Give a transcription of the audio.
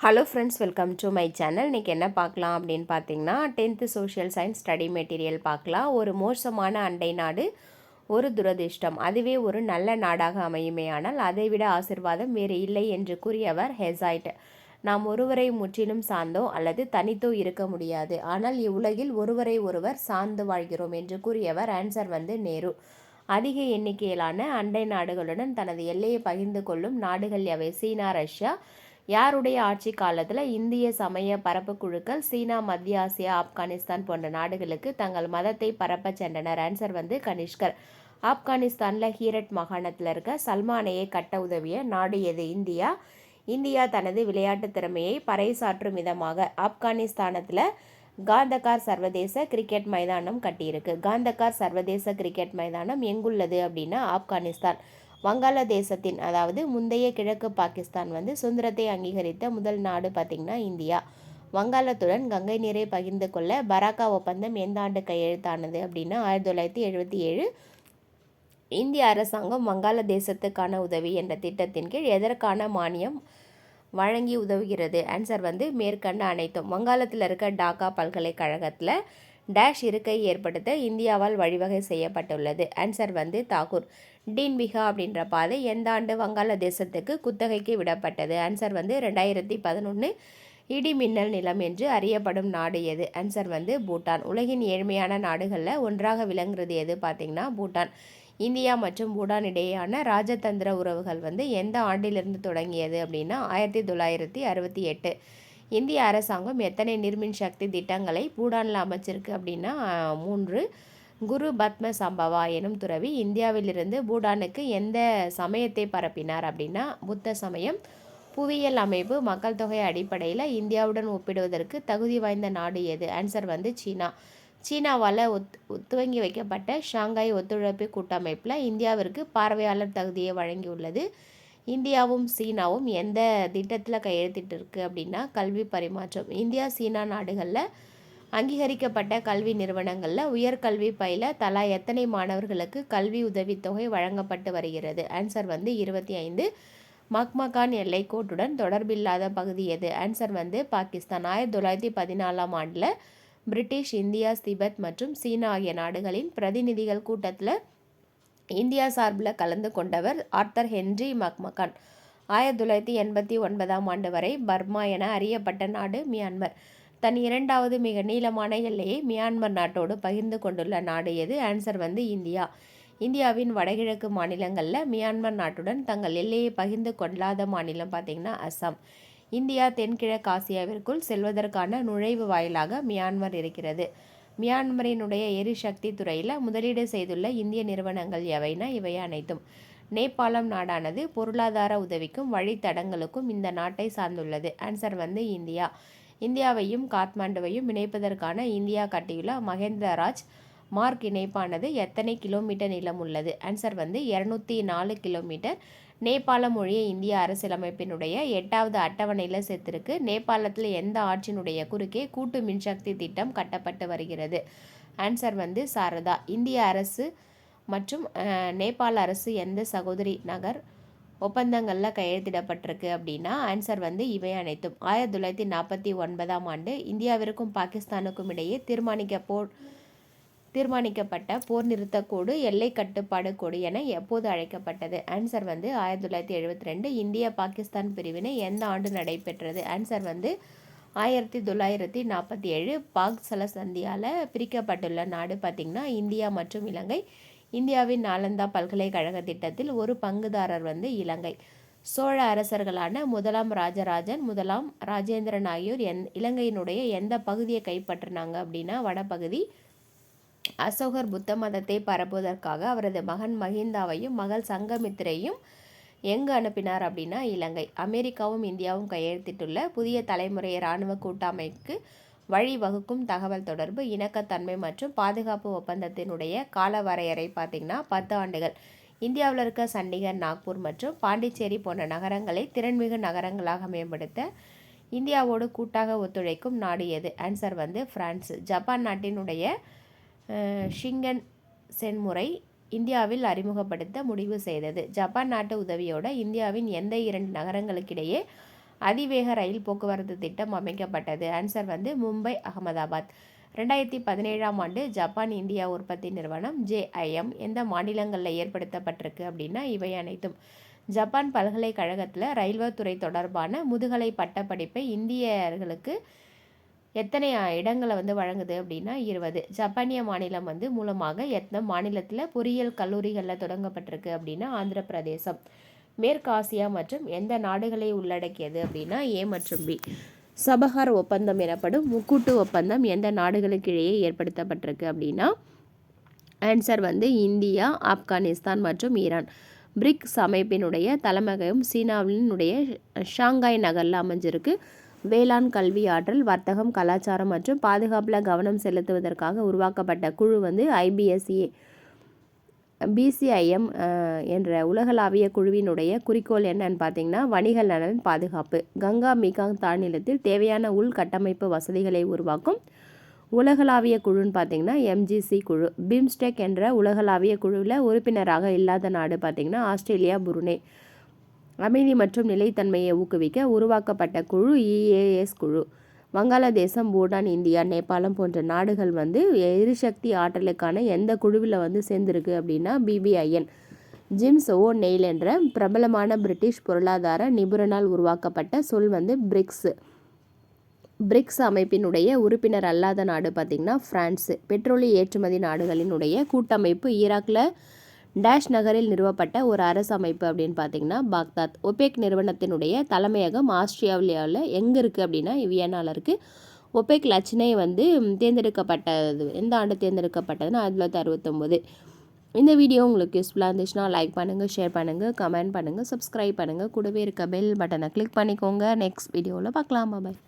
Hello friends welcome to my channel இன்றைக்கி என்ன பார்க்கலாம் அப்படின்னு பார்த்தீங்கன்னா tenth social science study material பார்க்கலாம். ஒரு மோசமான அண்டை நாடு ஒரு துரதிர்ஷ்டம். அதுவே ஒரு நல்ல நாடாக அமையுமே ஆனால் அதைவிட ஆசிர்வாதம் வேறு இல்லை என்று கூறியவர் ஹெசாய்ட். நாம் ஒருவரை முற்றிலும் சார்ந்தோ அல்லது தனித்தோ இருக்க முடியாது. ஆனால் இவ்வுலகில் ஒருவரை ஒருவர் சார்ந்து வாழ்கிறோம் என்று கூறியவர் ஆன்சர் வந்து நேரு. அதிக எண்ணிக்கையிலான அண்டை நாடுகளுடன் தனது எல்லையை பகிர்ந்து கொள்ளும் நாடுகள் எவை சீனா ரஷ்யா யாருடைய ஆட்சி காலத்தில் இந்திய சமய பரப்பு குழுக்கள் சீனா மத்திய ஆசியா ஆப்கானிஸ்தான் போன்ற நாடுகளுக்கு தங்கள் மதத்தை பரப்ப சென்றனர். ஆன்சர் வந்து கனிஷ்கர். ஆப்கானிஸ்தானில் ஹீரட் மாகாணத்தில் இருக்க சல்மானையை கட்ட உதவிய நாடு எது? இந்தியா. இந்தியா தனது விளையாட்டு திறமையை பறைசாற்றும் விதமாக ஆப்கானிஸ்தானத்தில் காந்தகார் சர்வதேச கிரிக்கெட் மைதானம் கட்டியிருக்கு. காந்தகார் சர்வதேச கிரிக்கெட் மைதானம் எங்குள்ளது அப்படின்னா ஆப்கானிஸ்தான். வங்காளதேசத்தின் அதாவது முந்தைய கிழக்கு பாகிஸ்தான் வந்து சுதந்திரத்தை அங்கீகரித்த முதல் நாடு பார்த்திங்கன்னா இந்தியா. வங்காளத்துடன் கங்கை நீரை பகிர்ந்து கொள்ள பராக்கா ஒப்பந்தம் எந்த ஆண்டு கையெழுத்தானது அப்படின்னா ஆயிரத்தி தொள்ளாயிரத்தி எழுபத்தி ஏழு. இந்திய அரசாங்கம் வங்காளதேசத்துக்கான உதவி என்ற திட்டத்தின் கீழ் எதற்கான மானியம் வழங்கி உதவுகிறது? ஆன்சர் வந்து மேற்கண்ட அனைத்தும். வங்காளத்தில் இருக்க டாக்கா பல்கலைக்கழகத்தில் டேஷ் இருக்கை ஏற்படுத்த இந்தியாவால் வழிவகை செய்யப்பட்டுள்ளது. ஆன்சர் வந்து தாக்கூர் டீன்பிகா அப்படின்ற பாதை எந்த ஆண்டு வங்காளதேசத்துக்கு குத்தகைக்கு விடப்பட்டது? ஆன்சர் வந்து ரெண்டாயிரத்தி பதினொன்று இடி மின்னல் நிலம் என்று அறியப்படும் நாடு எது? ஆன்சர் வந்து பூட்டான். உலகின் ஏழ்மையான நாடுகளில் ஒன்றாக விளங்குறது எது பார்த்திங்கன்னா பூட்டான். இந்தியா மற்றும் பூட்டான் இடையேயான ராஜதந்திர உறவுகள் வந்து எந்த ஆண்டிலிருந்து தொடங்கியது அப்படின்னா ஆயிரத்தி தொள்ளாயிரத்தி அறுபத்தி எட்டு. இந்திய அரசாங்கம் எத்தனை நிர்மின் சக்தி திட்டங்களை பூடானில் அமைச்சிருக்கு அப்படின்னா மூன்று. குரு பத்ம சம்பவா எனும் துறவி இந்தியாவிலிருந்து பூடானுக்கு எந்த சமயத்தை பரப்பினார் அப்படின்னா புத்த சமயம் புவியியல் அமைப்பு மக்கள் தொகை அடிப்படையில் இந்தியாவுடன் ஒப்பிடுவதற்கு தகுதி வாய்ந்த நாடு எது? ஆன்சர் வந்து சீனா. சீனாவால் ஒத் துவங்கி வைக்கப்பட்ட ஷாங்காய் ஒத்துழைப்பு கூட்டமைப்பில் இந்தியாவிற்கு பார்வையாளர் தகுதியை வழங்கியுள்ளது. இந்தியாவும் சீனாவும் எந்த திட்டத்தில் கையெழுத்திட்டிருக்கு அப்படின்னா கல்வி பரிமாற்றம். இந்தியா சீனா நாடுகளில் அங்கீகரிக்கப்பட்ட கல்வி நிறுவனங்களில் உயர்கல்வி பயில தலா எத்தனை மாணவர்களுக்கு கல்வி உதவித்தொகை வழங்கப்பட்டு வருகிறது? ஆன்சர் வந்து இருபத்தி ஐந்து மக்மகான் எல்லைக்கோட்டுடன் தொடர்பில்லாத பகுதி எது? ஆன்சர் வந்து பாகிஸ்தான். ஆயிரத்தி தொள்ளாயிரத்தி பதினாலாம் ஆண்டில் பிரிட்டிஷ் இந்தியா திபெத் மற்றும் சீனா ஆகிய நாடுகளின் பிரதிநிதிகள் கூட்டத்தில் இந்தியா சார்பில் கலந்து கொண்டவர் ஆர்த்தர் ஹென்றி மக்மகான். ஆயிரத்தி தொள்ளாயிரத்தி எண்பத்தி ஒன்பதாம் ஆண்டு வரை பர்மா என அறியப்பட்ட நாடு மியான்மர். தன் இரண்டாவது மிக நீளமான எல்லையை மியான்மர் நாட்டோடு பகிர்ந்து கொண்டுள்ள நாடு எது? ஆன்சர் வந்து இந்தியா. இந்தியாவின் வடகிழக்கு மாநிலங்களில் மியான்மர் நாட்டுடன் தங்கள் எல்லையை பகிர்ந்து கொள்ளாத மாநிலம் பார்த்திங்கன்னா அஸ்ஸாம் இந்தியா தென்கிழக்கு ஆசியாவிற்குள் செல்வதற்கான நுழைவு வாயிலாக மியான்மர் இருக்கிறது. மியான்மரினுடைய எரிசக்தி துறையில் முதலீடு செய்துள்ள இந்திய நிறுவனங்கள் எவைனா இவை அனைத்தும். நேபாளம் நாடானது பொருளாதார உதவிக்கும் வழித்தடங்களுக்கும் இந்த நாட்டை சார்ந்துள்ளது. ஆன்சர் வந்து இந்தியா. இந்தியாவையும் காத்மாண்டுவையும் இணைப்பதற்கான இந்தியா கட்டியுள்ள மகேந்திரராஜ் மார்க் இணைப்பானது எத்தனை கிலோமீட்டர் நீளம் உள்ளது ஆன்சர் வந்து இரநூத்தி நாலு கிலோமீட்டர். நேபாள மொழியை இந்திய அரசியலமைப்பினுடைய எட்டாவது அட்டவணையில் சேர்த்திருக்கு. நேபாளத்தில் எந்த ஆட்சியினுடைய குறுக்கே கூட்டு மின்சக்தி திட்டம் கட்டப்பட்டு வருகிறது? ஆன்சர் வந்து சாரதா. இந்திய அரசு மற்றும் நேபாள அரசு எந்த சகோதரி நகர் ஒப்பந்தங்களில் கையெழுத்திடப்பட்டிருக்கு அப்படின்னா ஆன்சர் வந்து இவை அனைத்தும். ஆயிரத்தி தொள்ளாயிரத்தி நாற்பத்தி ஒன்பதாம் ஆண்டு இந்தியாவிற்கும் பாகிஸ்தானுக்கும் இடையே தீர்மானிக்க போ தீர்மானிக்கப்பட்ட போர் நிறுத்த கோடு எல்லை கட்டுப்பாடு கோடு என எப்போது அழைக்கப்பட்டது? ஆன்சர் வந்து ஆயிரத்தி தொள்ளாயிரத்தி எழுபத்தி ரெண்டு இந்திய பாகிஸ்தான் பிரிவினை எந்த ஆண்டு நடைபெற்றது? ஆன்சர் வந்து ஆயிரத்தி தொள்ளாயிரத்தி நாற்பத்தி ஏழு பாக் சல சந்தியால் பிரிக்கப்பட்டுள்ள நாடு பார்த்திங்கன்னா இந்தியா மற்றும் இலங்கை. இந்தியாவின் நாலந்தா பல்கலைக்கழக திட்டத்தில் ஒரு பங்குதாரர் வந்து இலங்கை. சோழ அரசர்களான முதலாம் ராஜராஜன் முதலாம் ராஜேந்திரன் ஆகியோர் எந் இலங்கையினுடைய எந்த பகுதியை கைப்பற்றினாங்க அப்படின்னா வடபகுதி அசோகர் புத்த மதத்தை பரப்புவதற்காக அவரது மகன் மஹிந்தாவையும் மகள் சங்கமித்திரையும் எங்கு அனுப்பினார் அப்படின்னா இலங்கை. அமெரிக்காவும் இந்தியாவும் கையெழுத்திட்டுள்ள புதிய தலைமுறை இராணுவ கூட்டமைக்கு வழிவகுக்கும் தகவல் தொடர்பு இணக்கத்தன்மை மற்றும் பாதுகாப்பு ஒப்பந்தத்தினுடைய கால வரையறை பார்த்திங்கன்னா பத்து ஆண்டுகள். இந்தியாவில் இருக்க சண்டிகர் நாக்பூர் மற்றும் பாண்டிச்சேரி போன்ற நகரங்களை திறன்மிகு நகரங்களாக மேம்படுத்த இந்தியாவோடு கூட்டாக ஒத்துழைக்கும் நாடு எது? ஆன்சர் வந்து பிரான்ஸ். ஜப்பான் நாட்டினுடைய ஷிங்கன் சென்முறை இந்தியாவில் அறிமுகப்படுத்த முடிவு செய்தது. ஜப்பான் நாட்டு உதவியோட இந்தியாவின் எந்த இரண்டு நகரங்களுக்கிடையே அதிவேக ரயில் போக்குவரத்து திட்டம் அமைக்கப்பட்டது? ஆன்சர் வந்து மும்பை அகமதாபாத். ரெண்டாயிரத்தி பதினேழாம் ஆண்டு ஜப்பான் இந்தியா உற்பத்தி நிறுவனம் ஜேஐஎம் எந்த மாநிலங்களில் ஏற்படுத்தப்பட்டிருக்கு அப்படின்னா இவை அனைத்தும். ஜப்பான் பல்கலைக்கழகத்தில் ரயில்வே துறை தொடர்பான முதுகலை பட்டப்படிப்பை இந்தியர்களுக்கு எத்தனை இடங்களை வந்து வழங்குது அப்படின்னா இருபது. ஜப்பானிய மாநிலம் வந்து மூலமாக எத்தனை மாநிலத்தில் பொறியியல் கல்லூரிகளில் தொடங்கப்பட்டிருக்கு அப்படின்னா ஆந்திர பிரதேசம் மேற்கு ஆசியா மற்றும் எந்த நாடுகளை உள்ளடக்கியது அப்படின்னா ஏ மற்றும் பி. சபஹார் ஒப்பந்தம் எனப்படும் முக்கூட்டு ஒப்பந்தம் எந்த நாடுகளுக்கு இடையே ஏற்படுத்தப்பட்டிருக்கு அப்படின்னா ஆன்சர் வந்து இந்தியா ஆப்கானிஸ்தான் மற்றும் ஈரான். பிரிக்ஸ் அமைப்பினுடைய தலைமையகம் சீனாவினுடைய ஷாங்காய் நகரில் அமைஞ்சிருக்கு. வேளாண் கல்வி ஆற்றல் வர்த்தகம் கலாச்சாரம் மற்றும் பாதுகாப்பில் கவனம் செலுத்துவதற்காக உருவாக்கப்பட்ட குழு வந்து ஐபிஎஸ்ஏ பிசிஐஎம் என்ற உலகளாவிய குழுவினுடைய குறிக்கோள் என்னன்னு பார்த்தீங்கன்னா வணிக நலன் பாதுகாப்பு. கங்கா மிகாங் தாழ்நிலத்தில் தேவையான உள்கட்டமைப்பு வசதிகளை உருவாக்கும் உலகளாவிய குழுன்னு பார்த்தீங்கன்னா எம்ஜிசி குழு. பிம்ஸ்டெக் என்ற உலகளாவிய குழுவில் உறுப்பினராக இல்லாத நாடு பார்த்திங்கன்னா ஆஸ்திரேலியா புருனே. அமைதி மற்றும் நிலைத்தன்மையை ஊக்குவிக்க உருவாக்கப்பட்ட குழு இஏஎஸ் குழு. வங்காளதேசம் பூட்டான் இந்தியா நேபாளம் போன்ற நாடுகள் வந்து எரிசக்தி ஆற்றலுக்கான எந்த குழுவில் வந்து சேர்ந்துருக்கு அப்படின்னா பிபிஐஎன் ஜிம்ஸ் ஓ நெயில் என்ற பிரபலமான பிரிட்டிஷ் பொருளாதார நிபுணனால் உருவாக்கப்பட்ட சொல் வந்து பிரிக்ஸ். பிரிக்ஸ் அமைப்பினுடைய உறுப்பினர் அல்லாத நாடு பார்த்திங்கன்னா ஃப்ரான்ஸு பெட்ரோலிய ஏற்றுமதி நாடுகளினுடைய கூட்டமைப்பு ஈராக்கில் டேஷ் நகரில் நிறுவப்பட்ட ஒரு அரசு அமைப்பு அப்படின்னு பார்த்தீங்கன்னா பாக்தாத். ஒபேக் நிறுவனத்தினுடைய தலைமையகம் ஆஸ்திரேலியாவில் எங்கே இருக்குது அப்படின்னா வியனாவில் இருக்குது ஒபேக் லட்சணை வந்து தேர்ந்தெடுக்கப்பட்டது. எந்த ஆண்டு தேர்ந்தெடுக்கப்பட்டதுன்னா ஆயிரத்தி தொள்ளாயிரத்தி அறுபத்தொம்போது. இந்த வீடியோ உங்களுக்கு யூஸ்ஃபுல்லாக இருந்துச்சுன்னா லைக் பண்ணுங்கள் ஷேர் பண்ணுங்கள் கமெண்ட் பண்ணுங்கள் சப்ஸ்கிரைப் பண்ணுங்கள் கூடவே இருக்க பெல் பட்டனை கிளிக் பண்ணிக்கோங்க. நெக்ஸ்ட் வீடியோவில் பார்க்கலாம். பாய்